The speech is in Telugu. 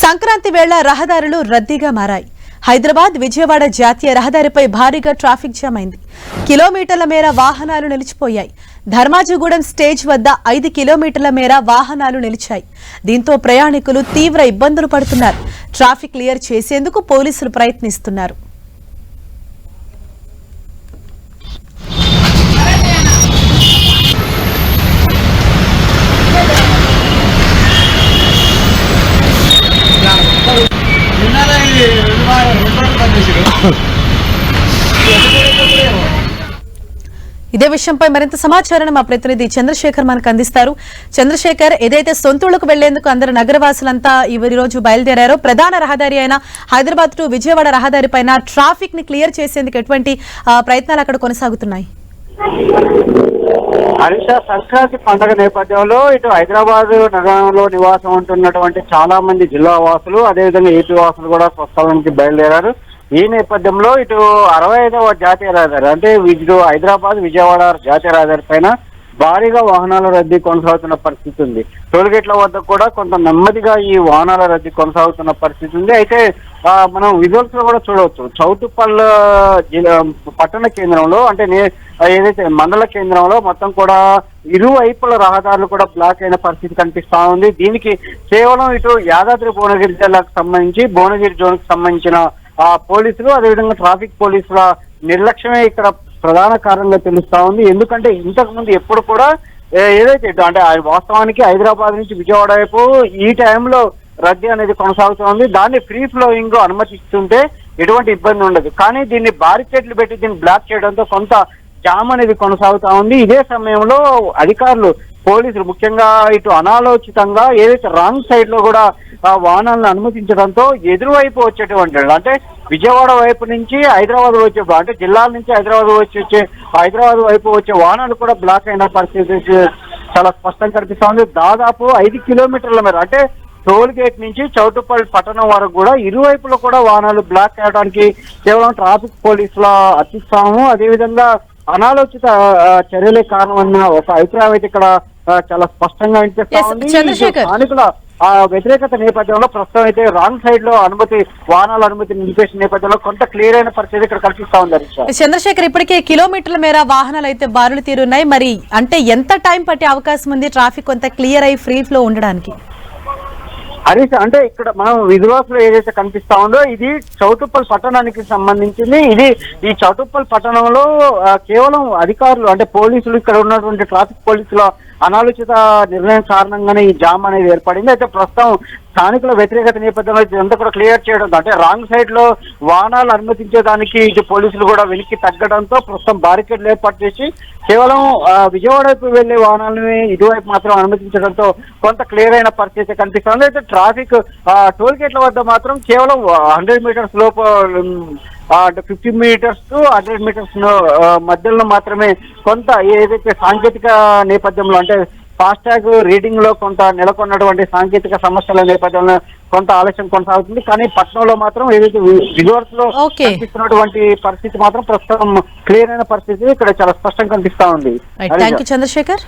సంక్రాంతి వేళ రహదారులు రద్దీగా మారాయి. హైదరాబాద్ విజయవాడ జాతీయ రహదారిపై భారీగా ట్రాఫిక్ జామ్ అయింది. కిలోమీటర్ల మేర వాహనాలు నిలిచిపోయాయి. ధర్మాజిగూడెం స్టేజ్ వద్ద ఐదు కిలోమీటర్ల మేర వాహనాలు నిలిచాయి. దీంతో ప్రయాణికులు తీవ్ర ఇబ్బందులు పడుతున్నారు. ట్రాఫిక్ క్లియర్ చేసేందుకు పోలీసులు ప్రయత్నిస్తున్నారు. ఇదే విషయంపై మరింత సమాచారాన్ని మా ప్రతినిధి చంద్రశేఖర్ మనకు అందిస్తారు. చంద్రశేఖర్ ఏదైతే సొంతూళ్ళకు వెళ్ళేందుకు అందరు నగరవాసులంతా ఈ రోజు బయలుదేరారో ప్రధాన రహదారి అయిన హైదరాబాద్ టు విజయవాడ రహదారి పైన ట్రాఫిక్ని క్లియర్ చేసేందుకు ఎటువంటి ప్రయత్నాలు అక్కడ కొనసాగుతున్నాయి? హరీష సంక్రాంతి పండుగ నేపథ్యంలో ఇటు హైదరాబాద్ నగరంలో నివాసం ఉంటున్నటువంటి చాలా మంది జిల్లా వాసులు అదేవిధంగా ఏపీ వాసులు కూడా స్వస్థలానికి బయలుదేరారు. ఈ నేపథ్యంలో ఇటు అరవై ఐదవ జాతీయ రహదారి అంటే ఇటు హైదరాబాద్ విజయవాడ జాతీయ రహదారి పైన భారీగా వాహనాల రద్దీ కొనసాగుతున్న పరిస్థితి ఉంది. టోల్గేట్ల వద్ద కూడా కొంత నెమ్మదిగా ఈ వాహనాల రద్దీ కొనసాగుతున్న పరిస్థితి ఉంది. అయితే మనం విజువల్స్లో కూడా చూడవచ్చు. చౌటుపల్ల జిల్లా పట్టణ కేంద్రంలో అంటే నే ఏదైతే మండల కేంద్రంలో మొత్తం కూడా ఇరువైపుల రహదారులు కూడా బ్లాక్ అయిన పరిస్థితి కనిపిస్తా ఉంది. దీనికి కేవలం ఇటు యాదాద్రి భువనగిరి జిల్లాకు సంబంధించి భువనగిరి జోన్ సంబంధించిన పోలీసులు అదేవిధంగా ట్రాఫిక్ పోలీసుల నిర్లక్ష్యమే ఇక్కడ ప్రధాన కారణంగా తెలుస్తా ఉంది. ఎందుకంటే ఇంతకు ముందు ఎప్పుడు కూడా ఏదైతే అంటే ఆ వాస్తవానికి హైదరాబాద్ నుంచి విజయవాడ వైపు ఈ టైంలో రద్దీ అనేది కొనసాగుతోంది దాన్ని ఫ్రీ ఫ్లోయింగ్ అనుమతిస్తుంటే ఎటువంటి ఇబ్బంది ఉండదు. కానీ దీన్ని బారికేడ్లు పెట్టి దీన్ని బ్లాక్ చేయడంతో కొంత జామ్ అనేది కొనసాగుతా ఉంది. ఇదే సమయంలో అధికారులు పోలీసులు ముఖ్యంగా ఇటు అనాలోచితంగా ఏదైతే రాంగ్ సైడ్లో కూడా ఆ వాహనాలను అనుమతించడంతో ఎదురువైపు వచ్చేటువంటి అంటే విజయవాడ వైపు నుంచి హైదరాబాద్ వచ్చే అంటే జిల్లాల నుంచి హైదరాబాద్ వచ్చి వచ్చే హైదరాబాద్ వైపు వచ్చే వాహనాలు కూడా బ్లాక్ అయిన పరిస్థితి చాలా స్పష్టంగా కనిపిస్తా ఉంది దాదాపు ఐదు కిలోమీటర్ల మేర అంటే టోల్ గేట్ నుంచి చౌటుపల్లి పట్టణం వరకు కూడా ఇరువైపులో కూడా వాహనాలు బ్లాక్ అయ్యడానికి కేవలం ట్రాఫిక్ పోలీసుల అతిస్తాము అదేవిధంగా అనాలోచిత చర్యలే కారణమన్న ఒక అభిప్రాయం అయితే ఇక్కడ చాలా స్పష్టంగా వినిపిస్తా. స్థానికుల ఆ వ్యతిరేకత నేపథ్యంలో ప్రస్తుతం అయితే రాంగ్ సైడ్లో అనుమతి వాహనాల అనుమతి నిలిపేసిన నేపథ్యంలో కొంత క్లియర్ అయిన పరిస్థితి ఇక్కడ కనిపిస్తా ఉంది చంద్రశేఖర్ ఇప్పటికే కిలోమీటర్ల మేర వాహనాలు అయితే బారులు తీరున్నాయి. మరి అంటే ఎంత టైం పట్టే అవకాశం ఉంది? ట్రాఫిక్ కొంత క్లియర్ అయి ఫ్రీ ఫ్లో ఉండడానికి? హరీష్ అంటే ఇక్కడ మనం విజువల్స్ ఏదైతే కనిపిస్తా ఉందో ఇది చౌటుప్పల్ పట్టణానికి సంబంధించింది. ఇది ఈ చౌటుప్పల్ పట్టణంలో కేవలం అధికారులు అంటే పోలీసులు ఇక్కడ ఉన్నటువంటి ట్రాఫిక్ పోలీసుల అనాలోచిత నిర్ణయం కారణంగానే ఈ జామ్ అనేది ఏర్పడింది. అయితే ప్రస్తుతం స్థానికుల వ్యతిరేకత నేపథ్యంలో ఇదంతా కూడా క్లియర్ చేయడం అంటే రాంగ్ సైడ్లో వాహనాలు అనుమతించేదానికి ఇటు పోలీసులు కూడా వెనక్కి తగ్గడంతో ప్రస్తుతం బారికేడ్లు ఏర్పాటు చేసి కేవలం విజయవాడ వైపు వెళ్ళే వాహనాలని ఇటువైపు మాత్రం అనుమతించడంతో కొంత క్లియర్ అయిన పరిస్థితి కనిపిస్తుంది. అయితే ట్రాఫిక్ టోల్ గేట్ల వద్ద మాత్రం కేవలం హండ్రెడ్ మీటర్స్ లోపు అంటే fifty metres to hundred metres మధ్యలో మాత్రమే కొంత ఏదైతే సాంకేతిక నేపథ్యంలో అంటే ఫాస్టాగ్ రీడింగ్లో కొంత నెలకొన్నటువంటి సాంకేతిక సమస్యల నేపథ్యంలో కొంత ఆలస్యం కొనసాగుతుంది. కానీ పట్టణంలో మాత్రం ఏదైతే విజువల్స్లో. కనిపిస్తున్నటువంటి పరిస్థితి మాత్రం ప్రస్తుతం క్లియర్ అయిన పరిస్థితి ఇక్కడ చాలా స్పష్టంగా కనిపిస్తా ఉంది. చంద్రశేఖర్